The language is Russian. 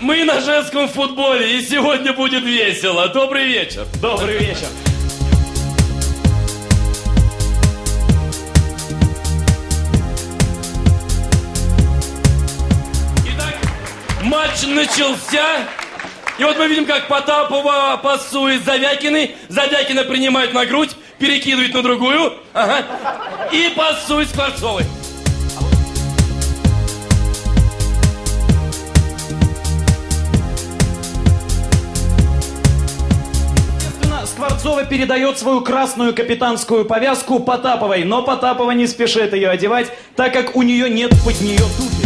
мы на женском футболе, и сегодня будет весело. Добрый вечер. Добрый вечер. Итак, матч начался. И вот мы видим, как Потапова пасует Завякиной. Завякина принимает на грудь, перекидывает на другую. Ага. И пасует Скворцовой. Скворцова передает свою красную капитанскую повязку Потаповой, но Потапова не спешит ее одевать, так как у нее нет под нее туфель.